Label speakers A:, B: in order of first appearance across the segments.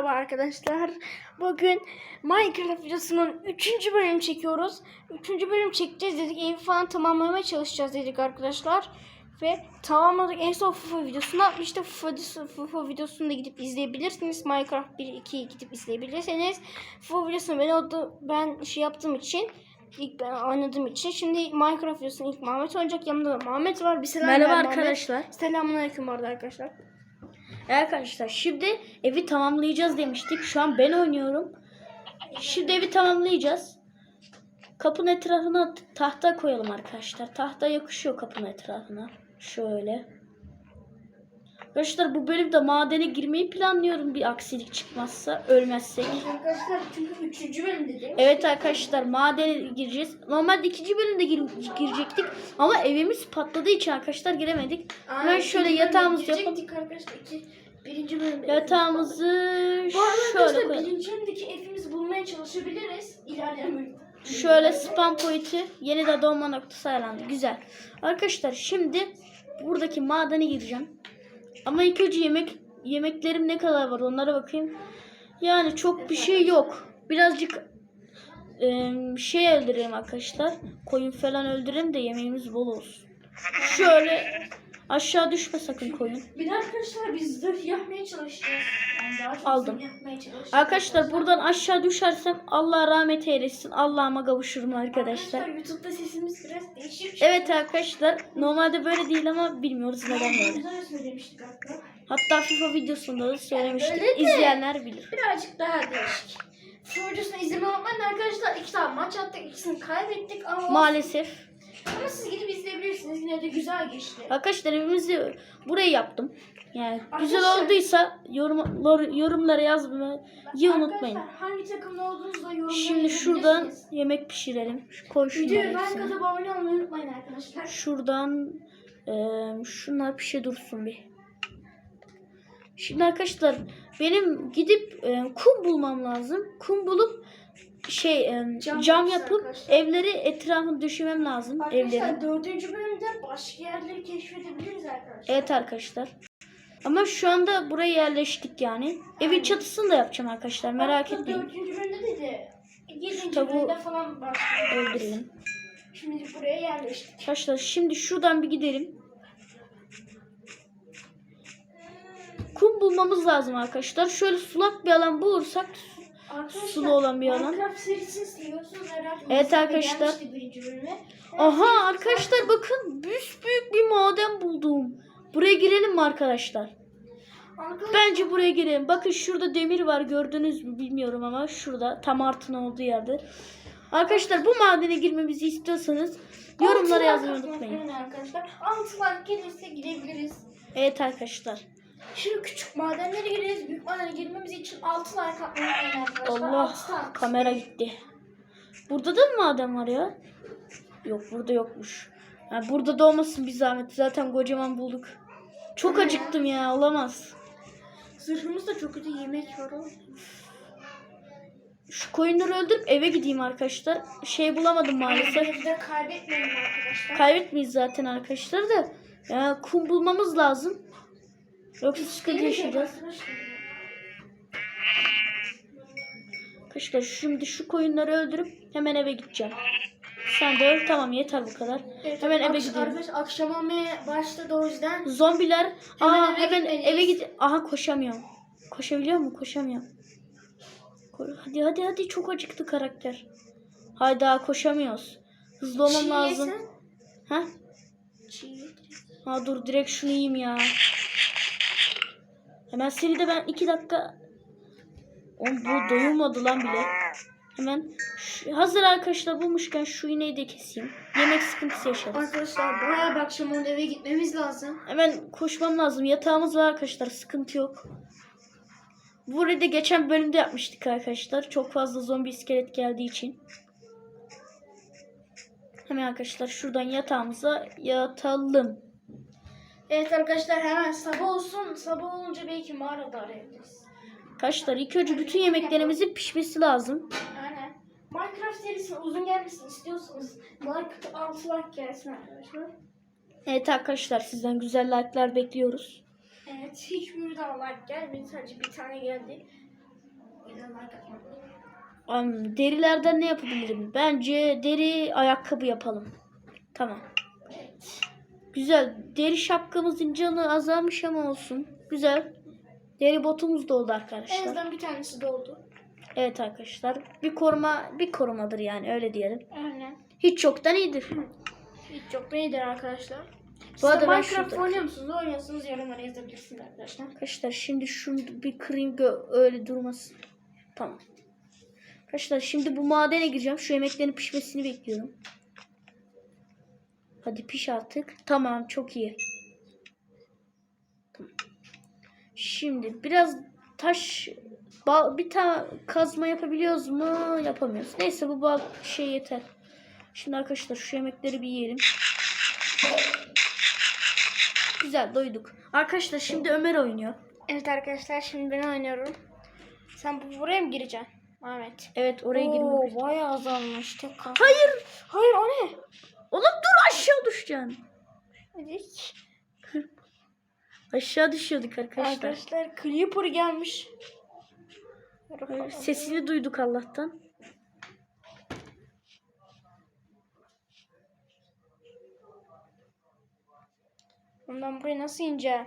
A: Merhaba arkadaşlar. Bugün Minecraft videosunun 3. bölüm çekiyoruz. 3. bölüm çekeceğiz dedik. Evi falan tamamlamaya çalışacağız dedik arkadaşlar. Ve tamamladık. En son FUFO videosunu atmıştık. FUFO, videosu- FUFO videosunu da gidip izleyebilirsiniz. Minecraft 1 2'yi gidip izleyebilirsiniz. FUFO videosunu ben, oldu, ben şey yaptığım için ilk ben oynadığım için. Şimdi Minecraft videosunu ilk Muhammed oynayacak. Yanımda da Muhammed var. Bir selam
B: Merhaba arkadaşlar.
A: Selamünaleyküm bu arada arkadaşlar.
B: Evet arkadaşlar şimdi evi tamamlayacağız demiştik. Şu an ben oynuyorum. Şimdi evi tamamlayacağız. Kapının etrafına tahta koyalım arkadaşlar. Tahta yakışıyor kapının etrafına. Şöyle. Arkadaşlar bu bölümde madene girmeyi planlıyorum bir aksilik çıkmazsa ölmezsek.
A: Arkadaşlar çünkü 3. bölüm dedim.
B: Evet arkadaşlar madene gireceğiz. Normalde ikinci bölümde gir- girecektik ama evimiz patladığı için arkadaşlar giremedik. Hemen şöyle yatağımızı yapalım.
A: Arkadaşlar iki, birinci bölümde.
B: Yatağımızı
A: Bu arada
B: şöyle
A: arkadaşlar
B: koyalım.
A: birinci bölümdeki evimizi bulmaya çalışabiliriz. İlerleyen bölüm.
B: Şöyle spam point'i yeni de doğma noktası ayarlandı. Güzel. Arkadaşlar şimdi buradaki madene gireceğim. Ama ilk önce yemek yemeklerim ne kadar var onlara bakayım. Yani çok bir şey yok. Birazcık em, şey öldürelim arkadaşlar. Koyun falan öldürelim de yemeğimiz bol olsun. Şöyle aşağı düşme sakın koyun.
A: Bir de arkadaşlar biz zırh yapmaya çalışacağız. Yani daha
B: Aldım.
A: yapmaya çalışacağız.
B: Arkadaşlar buradan aşağı düşersem Allah rahmet eylesin. Allah'ıma kavuşurum arkadaşlar.
A: YouTube'da sesimiz biraz değişik.
B: Evet arkadaşlar normalde böyle değil ama bilmiyoruz neden böyle.
A: Söylemiştik hatta.
B: Hatta FIFA videosunda da söylemiştik.
A: Öyle de.
B: İzleyenler bilir.
A: Birazcık daha değişik. Sonucusunu izleme unutmayın arkadaşlar. İki tane maç attık. ikisini kaybettik ama
B: Maalesef.
A: Ama siz gidip izleyebilirsiniz. Yine de güzel geçti.
B: Arkadaşlar evimizi buraya yaptım. Yani güzel
A: Arkadaşlar-
B: olduysa yorumlar, yorumlara yazmayı unutmayın.
A: Arkadaşlar hangi takımda olduğunuzu da yorumlara
B: Şimdi şuradan
A: yazabilirsiniz.
B: yemek pişirelim. Koy şunları
A: Videoyu
B: hepsini.
A: kadar abone olmayı unutmayın arkadaşlar.
B: Şuradan eee şunlar pişe dursun bir. Şimdi arkadaşlar benim gidip eee, kum bulmam lazım. Kum bulup şey
A: Cam
B: cam, yapıp
A: arkadaşlar.
B: evleri etrafını düşürmem lazım.
A: Arkadaşlar dördüncü bölümde başka yerleri keşfedebiliriz arkadaşlar.
B: Evet arkadaşlar. Ama şu anda buraya yerleştik yani. Evin çatısını da yapacağım arkadaşlar. Merak
A: Hatta
B: etmeyin.
A: Dördüncü bölümde değil de yedinci
B: tavuğu
A: bölümde falan.
B: Öldürelim.
A: Şimdi buraya yerleştik.
B: Arkadaşlar şimdi şuradan bir gidelim. Kum bulmamız lazım arkadaşlar. Şöyle sulak bir alan bulursak Sulu olan bir alan.
A: Minecraft serisini seviyorsunuz herhalde.
B: Evet arkadaşlar. Aha arkadaşlar bakın büyük bir maden buldum. Buraya girelim mi arkadaşlar?
A: Arkadaşlar,
B: Bence buraya girelim. Bakın şurada demir var gördünüz mü bilmiyorum ama şurada tam artın olduğu yerde. Arkadaşlar bu madene girmemizi istiyorsanız yorumlara yazmayı unutmayın.
A: Arkadaşlar 6 like gelirse girebiliriz.
B: Evet arkadaşlar.
A: Şu küçük madenlere gireriz. Büyük madene girmemiz için 6 like unutmayın arkadaşlar.
B: Allah
A: Altı
B: kamera gitti. Burada da mı maden var ya? Yok burada yokmuş. Ha, burada da olmasın bir zahmet. Zaten kocaman bulduk. Çok acıktım ya olamaz.
A: Zırhımızda çok kötü yemek var oğlum.
B: Şu koyunları öldürüp eve gideyim arkadaşlar. Şey bulamadım maalesef.
A: Evde kaybetmeyelim arkadaşlar.
B: Kaybetmeyiz zaten arkadaşlar da. Ya, kum bulmamız lazım. Yoksa sıkıntı yaşayacağız.
A: arkadaşlar.
B: Arkadaşlar şimdi şu koyunları öldürüp hemen eve gideceğim. Sen de öl tamam yeter bu kadar.
A: Evet,
B: hemen eve gidelim.
A: Arkadaşlar akşam olmaya başladı o yüzden.
B: Zombiler
A: Hemen
B: Aa,
A: eve
B: hemen eve git. Aha koşamıyorum. Koşabiliyor mu? Koşamıyorum. Ko- Hadi hadi hadi çok acıktı karakter. Hayda koşamıyoruz. Hızlı olmam
A: Çiğ
B: lazım.
A: yesen-
B: Ha?
A: Çiğ.
B: Ha dur direkt şunu yiyeyim ya. Hemen seni de ben iki dakika Oğlum bu doyulmadı lan bile. Hemen şu- hazır arkadaşlar bulmuşken şu ineği de keseyim. Yemek sıkıntısı yaşarız.
A: Arkadaşlar bayağı bir akşam oldu eve gitmemiz lazım.
B: Hemen koşmam lazım. Yatağımız var arkadaşlar. Sıkıntı yok. Burayı da geçen bölümde yapmıştık arkadaşlar. Çok fazla zombi iskelet geldiği için. Hemen arkadaşlar şuradan yatağımıza yatalım.
A: Evet arkadaşlar hemen sabah olsun. Sabah olunca belki mağarada arayabiliriz.
B: Arkadaşlar ilk önce bütün yemeklerimizin pişmesi lazım.
A: Aynen. Minecraft serisinin uzun gelmesini istiyorsanız like 6 like gelsin arkadaşlar.
B: Evet arkadaşlar sizden güzel like'lar bekliyoruz.
A: Evet hiçbir daha like gelmedi sadece bir tane geldi.
B: Am, derilerden ne yapabilirim? Bence deri ayakkabı yapalım. Tamam. Güzel. Deri şapkamızın canı azalmış ama olsun. Güzel. Deri botumuz da oldu
A: En
B: arkadaşlar.
A: azından bir tanesi doldu.
B: Evet arkadaşlar. Bir koruma bir korumadır yani öyle diyelim.
A: Aynen.
B: Hiç yoktan iyidir.
A: Hiç çok iyidir arkadaşlar. Siz
B: Bu
A: de
B: arada ben
A: Minecraft
B: şurada-
A: oynuyor musunuz? Oynuyorsunuz yorumlara yazabilirsiniz arkadaşlar.
B: Arkadaşlar şimdi şunu bir kırayım gö- öyle durmasın. Tamam. Arkadaşlar şimdi bu madene gireceğim. Şu yemeklerin pişmesini bekliyorum. Hadi piş artık. Tamam çok iyi. Şimdi biraz taş bir tane kazma yapabiliyoruz mu? Yapamıyoruz. Neyse bu bal şey yeter. Şimdi arkadaşlar şu yemekleri bir yiyelim. Güzel doyduk. Arkadaşlar şimdi Ömer oynuyor.
A: Evet arkadaşlar şimdi ben oynuyorum. Sen bu buraya mı gireceksin? Ahmet.
B: Evet oraya girmek
A: Oo, bayağı azalmış. Tek.
B: Hayır.
A: Hayır o ne?
B: Oğlum dur aşağı düşeceksin.
A: Hadi.
B: Aşağı düşüyorduk arkadaşlar.
A: Arkadaşlar Creeper gelmiş.
B: Hayır, Sesini duyduk Allah'tan.
A: Ondan buraya nasıl ineceğim?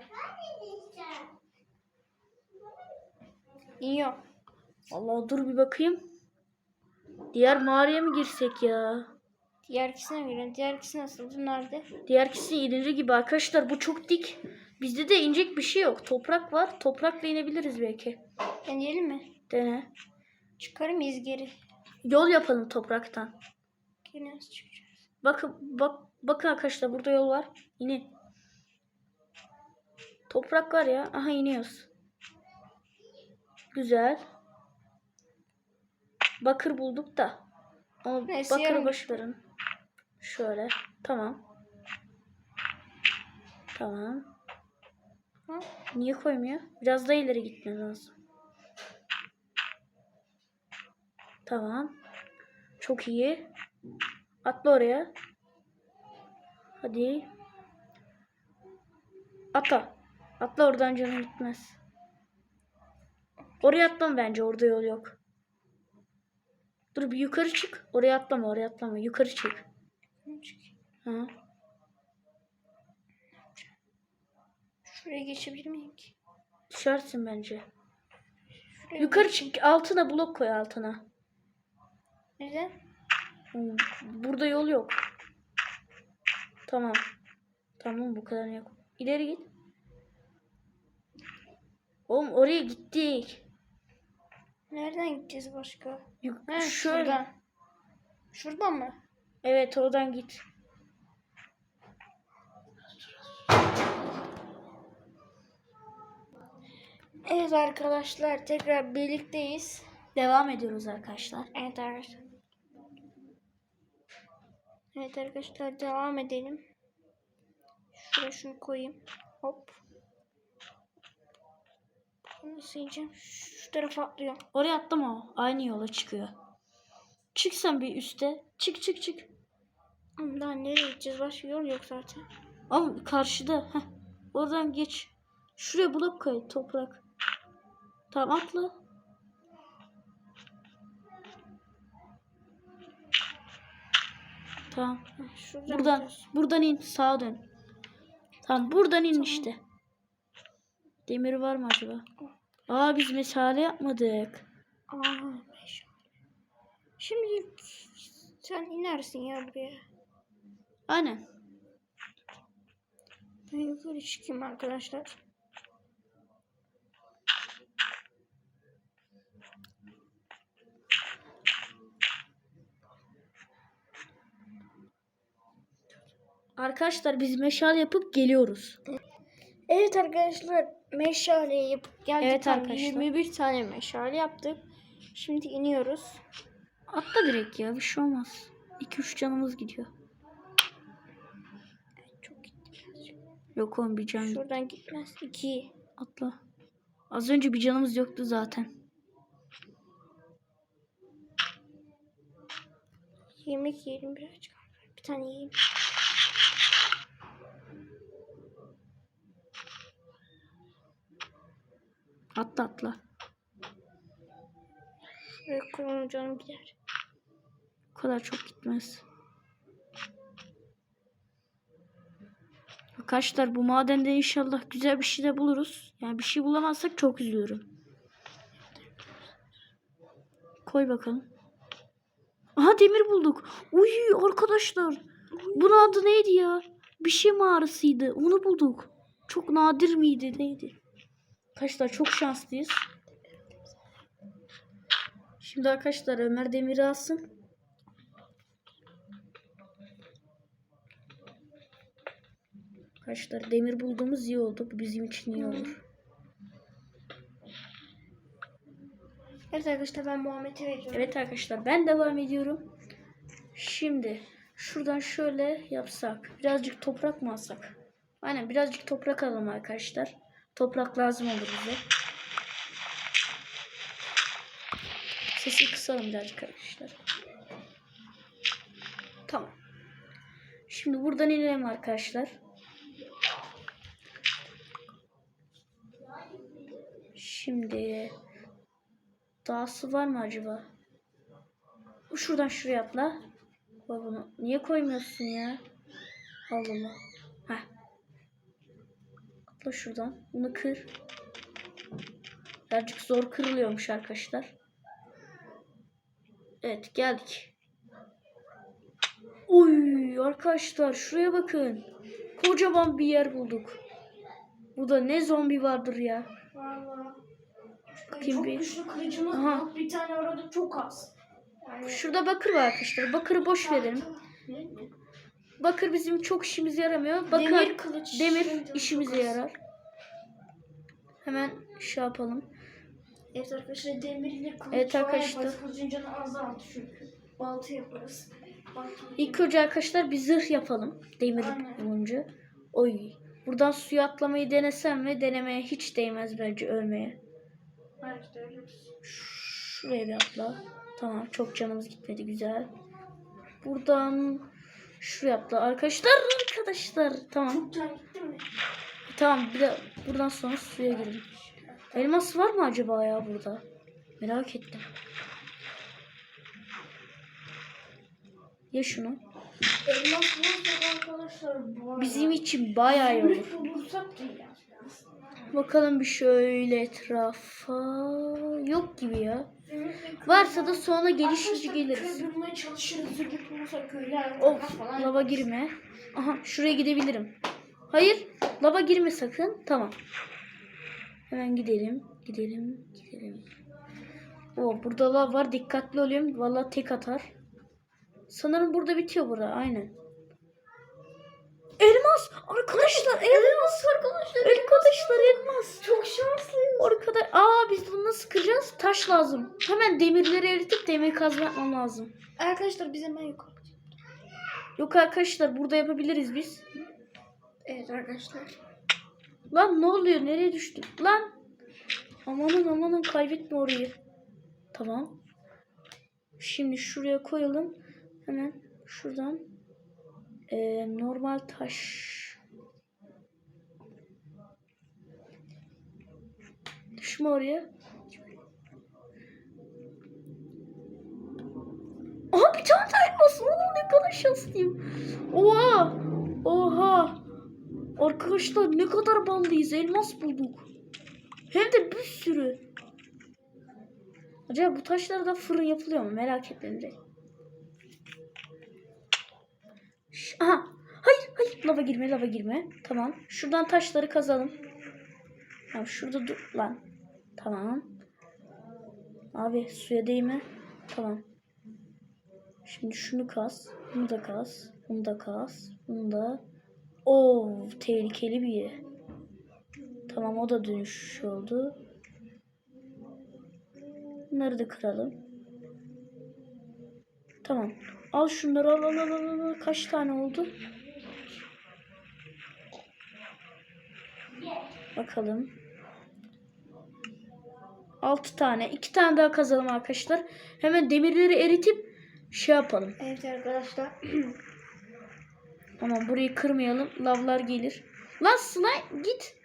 A: İniyor.
B: Allah dur bir bakayım. Diğer mağaraya mı girsek ya?
A: Diğer ikisine girelim. Diğer ikisi nasıl? Nerede?
B: Diğer ikisi inince gibi arkadaşlar bu çok dik. Bizde de inecek bir şey yok. Toprak var. Toprakla inebiliriz belki.
A: Deneyelim mi?
B: Dene.
A: Çıkarır mıyız geri?
B: Yol yapalım topraktan.
A: Geri nasıl çıkacağız?
B: Bakın bak bakın arkadaşlar burada yol var. İnin. Toprak var ya. Aha iniyoruz. Güzel. Bakır bulduk da. Ama
A: Neyse,
B: bakırı
A: yarın
B: verin. Şöyle. Tamam. Tamam.
A: Ha?
B: Niye koymuyor? Biraz daha ileri gitmem lazım. Tamam. Çok iyi. Atla oraya. Hadi. Atla. Atla oradan canın gitmez. Oraya atlam bence. Orada yol yok. Dur bir yukarı çık. Oraya atlama. Oraya atlama. Yukarı çık. Ha.
A: Şuraya geçebilir miyim ki?
B: Düşersin bence.
A: Şuraya
B: Yukarı çık. Altına blok koy altına.
A: Neden?
B: Burada yol yok. Tamam. Tamam bu kadar yok. İleri git. Oğlum oraya gittik.
A: Nereden gideceğiz başka?
B: Yuk-
A: He,
B: şöyle.
A: şuradan. Şuradan mı?
B: Evet oradan git.
A: Evet arkadaşlar tekrar birlikteyiz.
B: Devam ediyoruz arkadaşlar.
A: Evet arkadaşlar. Evet arkadaşlar devam edelim. Şuraya şunu koyayım. Hop. Nasıl ineceğim? Şu tarafa atlıyorum.
B: Oraya atlama o. Aynı yola çıkıyor. Çık sen bir üste. Çık çık çık.
A: Daha nereye gideceğiz? Başka yol yok zaten.
B: Ama karşıda. Heh. Oradan geç. Şuraya blok koy. Toprak. Tamam atla. Tamam.
A: Şuradan
B: Buradan
A: gideceğiz.
B: buradan in sağa dön. Tamam buradan in işte. Demir var mı acaba? Aa biz meşale yapmadık.
A: Aa, meşale. Şimdi sen inersin ya buraya.
B: Aynen.
A: Ben yukarı çıkayım arkadaşlar.
B: Arkadaşlar biz meşale yapıp geliyoruz.
A: Evet arkadaşlar meşale yapıp geldik.
B: Evet arkadaşlar.
A: 21 tane meşale yaptık. Şimdi iniyoruz.
B: Atla direkt ya bir şey olmaz. 2-3 canımız gidiyor.
A: Çok gitti.
B: Yok oğlum bir can
A: Şuradan gitmez. 2.
B: atla. Az önce bir canımız yoktu zaten.
A: Yemek yiyelim birazcık. Bir tane yiyeyim.
B: Atla atla.
A: Şuraya koyalım canım gider.
B: O kadar çok gitmez. Arkadaşlar bu madende inşallah güzel bir şey de buluruz. Yani bir şey bulamazsak çok üzülürüm. Koy bakalım. Aha demir bulduk. Uy arkadaşlar. Bunun adı neydi ya? Bir şey mağarasıydı. Onu bulduk. Çok nadir miydi neydi? Arkadaşlar çok şanslıyız. Şimdi arkadaşlar Ömer demiri alsın. Arkadaşlar demir bulduğumuz iyi oldu. Bu bizim için iyi olur.
A: Evet arkadaşlar ben Muhammed'e veriyorum.
B: Evet arkadaşlar ben devam ediyorum. Şimdi şuradan şöyle yapsak. Birazcık toprak mı alsak? Aynen birazcık toprak alalım arkadaşlar. Toprak lazım olur bize. Sesi kısalım birazcık arkadaşlar. Tamam. Şimdi buradan inelim arkadaşlar. Şimdi dağısı var mı acaba? Şuradan şuraya atla. Koy bunu. Niye koymuyorsun ya? Allah Allah. Heh. Atla şuradan. Bunu kır. Birazcık zor kırılıyormuş arkadaşlar. Evet geldik. Oy arkadaşlar şuraya bakın. Kocaman bir yer bulduk. Burada ne zombi vardır ya.
A: Valla.
B: Bakayım
A: çok
B: bir.
A: güçlü kılıcımız
B: Aha.
A: var. Bir tane var o da çok az. Yani...
B: Şurada bakır var arkadaşlar. Bakırı boş verelim. Bakır bizim çok işimize yaramıyor. Bakır
A: Demir kılıç.
B: demir işimize yarar. Hemen şey yapalım.
A: Evet arkadaşlar demirli kılıç
B: Evet arkadaşlar.
A: yaparız. Kılıcın canı azaldı çünkü. Balta yaparız.
B: İlk önce arkadaşlar bir zırh yapalım. Demir bulunca. Oy. Buradan suya atlamayı denesem ve denemeye hiç değmez bence ölmeye. Şuraya bir atla. Tamam çok canımız gitmedi güzel. Buradan şuraya atla. Arkadaşlar arkadaşlar. Tamam. Tamam bir de buradan sonra suya girelim. Elmas var mı acaba ya burada? Merak ettim. Ya şunu.
A: Elmas arkadaşlar.
B: Bizim için bayağı iyi olur.
A: Bulursak da.
B: Bakalım bir şöyle etrafa. Yok gibi ya. Varsa da sonra gelişince geliriz.
A: köy bulmaya çalışırız.
B: Of lava girme. Aha şuraya gidebilirim. Hayır lava girme sakın. Tamam. Hemen gidelim. Gidelim. Gidelim. O burada lav var. Dikkatli olayım. Vallahi tek atar. Sanırım burada bitiyor burada. Aynen. Elmas! Arkadaşlar elmas! arkadaşlar. Arkadaşlar elmas.
A: Çok şanslıyız.
B: Arkadaş, aa biz bunu nasıl kıracağız? Taş lazım. Hemen demirleri eritip demir kazma yapmam lazım.
A: Arkadaşlar biz hemen yukarı.
B: Yok arkadaşlar burada yapabiliriz biz.
A: Evet arkadaşlar.
B: Lan ne oluyor? Nereye düştük? Lan. Amanın amanın kaybetme orayı. Tamam. Şimdi şuraya koyalım. Hemen şuradan. Ee, normal taş. Düşme oraya. Aha bir tane daha elmas. Oğlum ne kadar şanslıyım. Oha. Oha. Arkadaşlar ne kadar ballıyız. Elmas bulduk. Hem de bir sürü. Acaba bu taşlardan fırın yapılıyor mu? Merak ettim de. Aha. Hayır hayır. Lava girme lava girme. Tamam. Şuradan taşları kazalım. Tamam şurada dur lan. Tamam. Abi suya değme. Tamam. Şimdi şunu kaz. Bunu da kaz. Bunu da kaz. Bunu da. Oo tehlikeli bir yer. Tamam o da dönüş oldu. Bunları da kıralım. Tamam. Al şunları al al al al, al. Kaç tane oldu? Bakalım. 6 tane. 2 tane daha kazalım arkadaşlar. Hemen demirleri eritip şey yapalım.
A: Evet arkadaşlar.
B: Tamam burayı kırmayalım. Lavlar gelir. Lan slime git.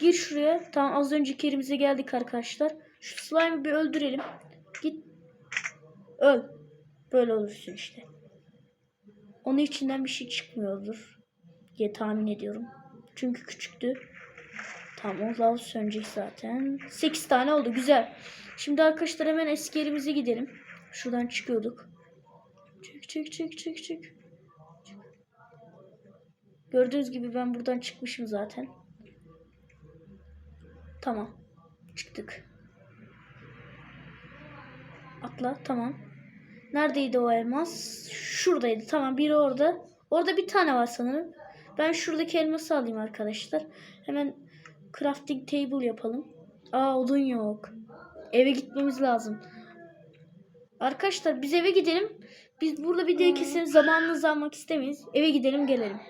B: Gir şuraya. Tamam az önceki yerimize geldik arkadaşlar. Şu slime'ı bir öldürelim. Git. Öl. Böyle olursun işte. Onun içinden bir şey çıkmıyordur diye tahmin ediyorum. Çünkü küçüktü. Tamam o lav sönecek zaten. 8 tane oldu güzel. Şimdi arkadaşlar hemen eski yerimize gidelim. Şuradan çıkıyorduk. Çık çık çık çık çık. Gördüğünüz gibi ben buradan çıkmışım zaten. Tamam. Çıktık. Atla tamam. Neredeydi o elmas? Şuradaydı. Tamam biri orada. Orada bir tane var sanırım. Ben şuradaki elması alayım arkadaşlar. Hemen crafting table yapalım. Aa odun yok. Eve gitmemiz lazım. Arkadaşlar biz eve gidelim. Biz burada videoyu keselim. Zamanınızı almak istemeyiz. Eve gidelim gelelim.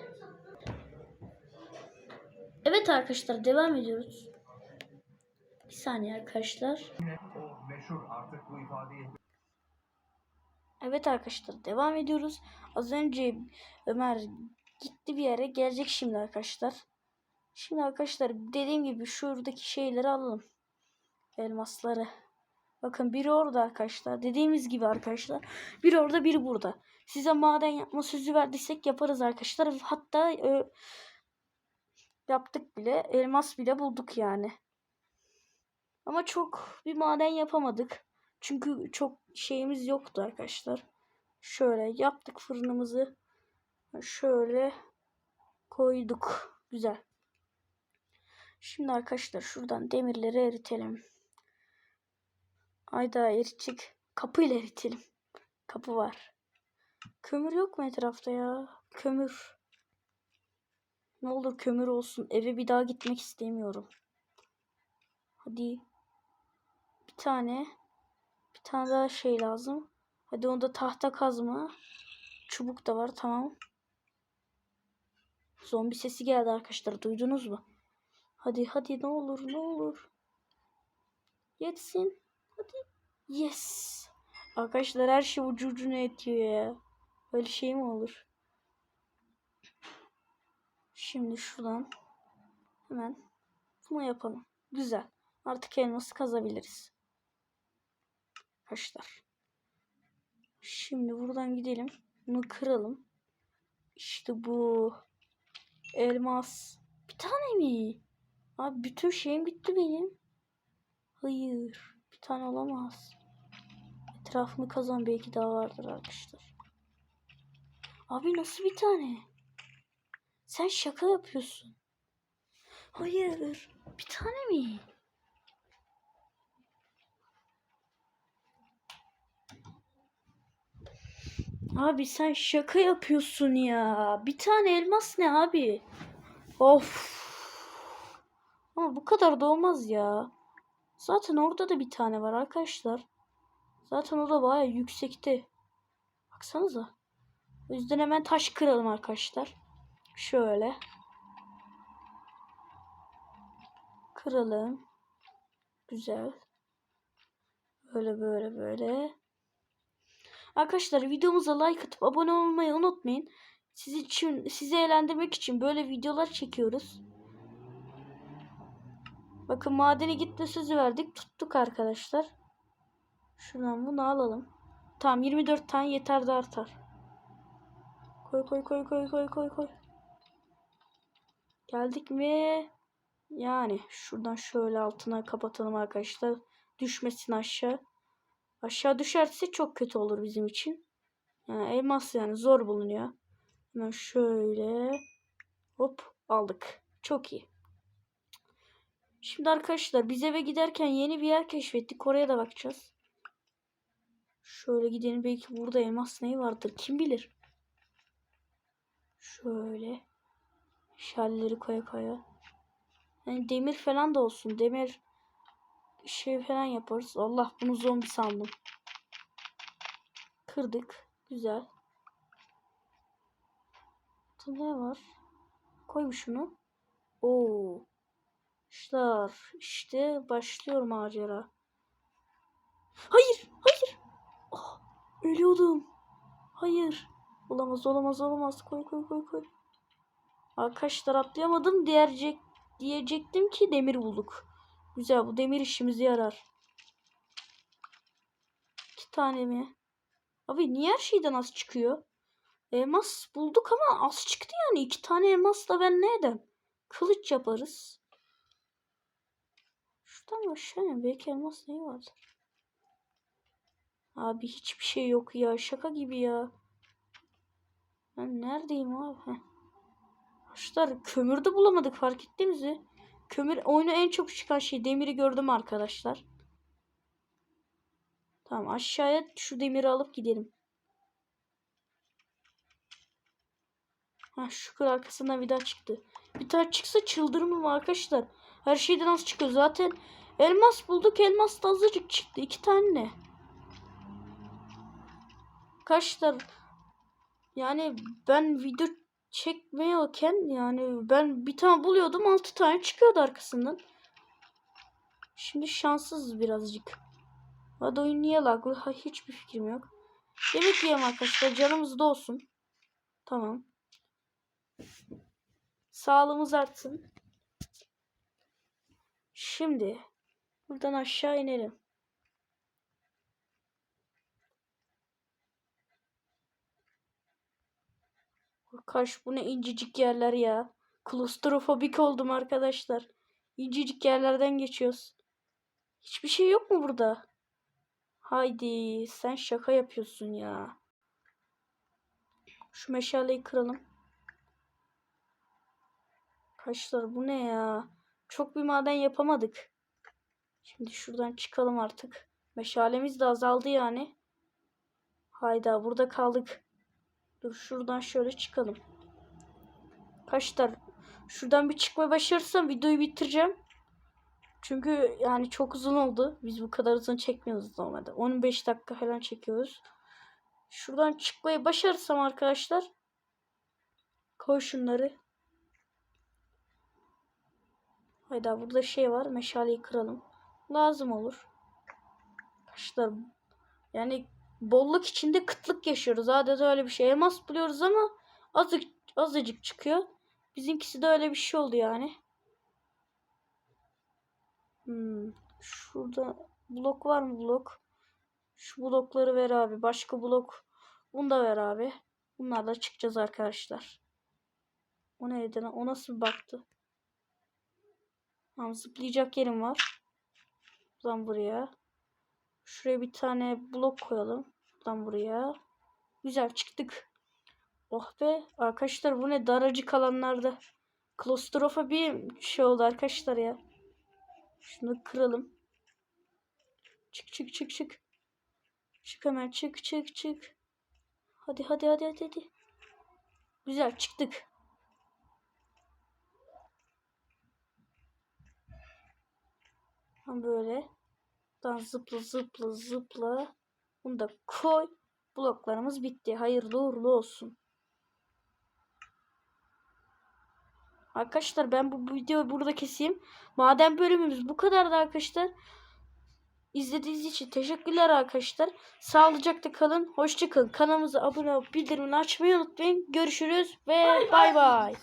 B: Evet arkadaşlar devam ediyoruz. Bir saniye arkadaşlar.
C: Meşhur artık bu ifadeyi
B: Evet arkadaşlar devam ediyoruz. Az önce Ömer gitti bir yere gelecek şimdi arkadaşlar. Şimdi arkadaşlar dediğim gibi şuradaki şeyleri alalım. Elmasları. Bakın biri orada arkadaşlar. Dediğimiz gibi arkadaşlar. Biri orada biri burada. Size maden yapma sözü verdiysek yaparız arkadaşlar. Hatta e, yaptık bile. Elmas bile bulduk yani. Ama çok bir maden yapamadık. Çünkü çok şeyimiz yoktu arkadaşlar. Şöyle yaptık fırınımızı. Şöyle koyduk. Güzel. Şimdi arkadaşlar şuradan demirleri eritelim. Ayda eritecek. Kapıyla eritelim. Kapı var. Kömür yok mu etrafta ya? Kömür. Ne olur kömür olsun. Eve bir daha gitmek istemiyorum. Hadi. Bir tane. Tane daha şey lazım. Hadi onda tahta kazma. Çubuk da var tamam. Zombi sesi geldi arkadaşlar. Duydunuz mu? Hadi hadi ne olur ne olur. Yetsin. Hadi. Yes. Arkadaşlar her şey ucu ucuna yetiyor ya. Böyle şey mi olur? Şimdi şuradan hemen bunu yapalım. Güzel. Artık elması kazabiliriz. Arkadaşlar. Şimdi buradan gidelim. Bunu kıralım. İşte bu. Elmas. Bir tane mi? Abi bütün şeyim bitti benim. Hayır. Bir tane olamaz. Etrafını kazan belki daha vardır arkadaşlar. Abi nasıl bir tane? Sen şaka yapıyorsun. Hayır. Bir tane mi? Abi sen şaka yapıyorsun ya. Bir tane elmas ne abi? Of. Ama bu kadar da olmaz ya. Zaten orada da bir tane var arkadaşlar. Zaten o da baya yüksekte. Baksanıza. O yüzden hemen taş kıralım arkadaşlar. Şöyle. Kıralım. Güzel. Böyle böyle böyle. Arkadaşlar videomuza like atıp abone olmayı unutmayın. Siz için, sizi eğlendirmek için böyle videolar çekiyoruz. Bakın madene gitme sözü verdik. Tuttuk arkadaşlar. Şuradan bunu alalım. Tamam 24 tane yeter de artar. Koy koy koy koy koy koy koy. Geldik mi? Yani şuradan şöyle altına kapatalım arkadaşlar. Düşmesin aşağı. Aşağı düşerse çok kötü olur bizim için. Yani elmas yani zor bulunuyor. Hemen şöyle hop aldık. Çok iyi. Şimdi arkadaşlar biz eve giderken yeni bir yer keşfettik. Oraya da bakacağız. Şöyle gidelim. Belki burada elmas neyi vardır. Kim bilir. Şöyle. Şalleri koya koya. Yani demir falan da olsun. Demir şey falan yaparız. Allah bunu zombi sandım. Kırdık. Güzel. Burada ne var? Koy şunu. Oo. İşte, işte başlıyor macera. Hayır, hayır. Oh, ölüyordum. Hayır. Olamaz, olamaz, olamaz. Koy, koy, koy, koy. Arkadaşlar atlayamadım. Diyecek, diyecektim ki demir bulduk. Güzel, bu demir işimize yarar. tane mi? Abi niye her şeyden az çıkıyor? Elmas bulduk ama az çıktı yani. iki tane elmasla ben ne edem? Kılıç yaparız. Şuradan ne? Belki elmas neyi vardır? Abi hiçbir şey yok ya. Şaka gibi ya. Ben neredeyim abi? Heh. Arkadaşlar kömür de bulamadık fark ettiniz mi? Kömür oyuna en çok çıkan şey. Demiri gördüm arkadaşlar. Tamam aşağıya şu demiri alıp gidelim. Ha şu kır arkasından daha çıktı. Bir daha çıksa çıldırmam arkadaşlar. Her şeyden az çıkıyor. Zaten elmas bulduk. Elmas da azıcık çıktı. iki tane ne? Arkadaşlar yani ben video çekmiyorken yani ben bir tane buluyordum. Altı tane çıkıyordu arkasından. Şimdi şanssız birazcık. Hadi oyun niye laglı? Ha, hiçbir fikrim yok. Yemek yiyelim arkadaşlar. Canımız da olsun. Tamam. Sağlığımız artsın. Şimdi buradan aşağı inelim. Kaş bu ne incecik yerler ya. Klostrofobik oldum arkadaşlar. İncecik yerlerden geçiyoruz. Hiçbir şey yok mu burada? Haydi sen şaka yapıyorsun ya. Şu meşaleyi kıralım. Kaşlar bu ne ya? Çok bir maden yapamadık. Şimdi şuradan çıkalım artık. Meşalemiz de azaldı yani. Hayda burada kaldık. Dur şuradan şöyle çıkalım. Kaşlar şuradan bir çıkma başarırsam videoyu bitireceğim. Çünkü yani çok uzun oldu. Biz bu kadar uzun çekmiyoruz normalde. 15 dakika falan çekiyoruz. Şuradan çıkmayı başarırsam arkadaşlar koy şunları. Hayda burada şey var. Meşaleyi kıralım. Lazım olur. Arkadaşlar yani bolluk içinde kıtlık yaşıyoruz. Adeta öyle bir şey. Elmas buluyoruz ama azıcık, azıcık çıkıyor. Bizimkisi de öyle bir şey oldu yani. Hmm. Şurada blok var mı blok? Şu blokları ver abi. Başka blok. Bunu da ver abi. Bunlarla çıkacağız arkadaşlar. O neydi lan? O nasıl baktı? Tamam zıplayacak yerim var. Buradan buraya. Şuraya bir tane blok koyalım. Buradan buraya. Güzel çıktık. Oh be. Arkadaşlar bu ne daracık alanlarda. Klostrofobi şey oldu arkadaşlar ya. Şunu kıralım. Çık çık çık çık. Çık hemen çık çık çık. Hadi hadi hadi hadi. hadi. Güzel çıktık. Böyle. Buradan zıpla zıpla zıpla. Bunu da koy. Bloklarımız bitti. Hayırlı uğurlu olsun. Arkadaşlar ben bu videoyu burada keseyim. Madem bölümümüz bu kadardı arkadaşlar. İzlediğiniz için teşekkürler arkadaşlar. Sağlıcakla kalın. Hoşça kalın. Kanalımıza abone olup bildirimini açmayı unutmayın. Görüşürüz ve bay bay.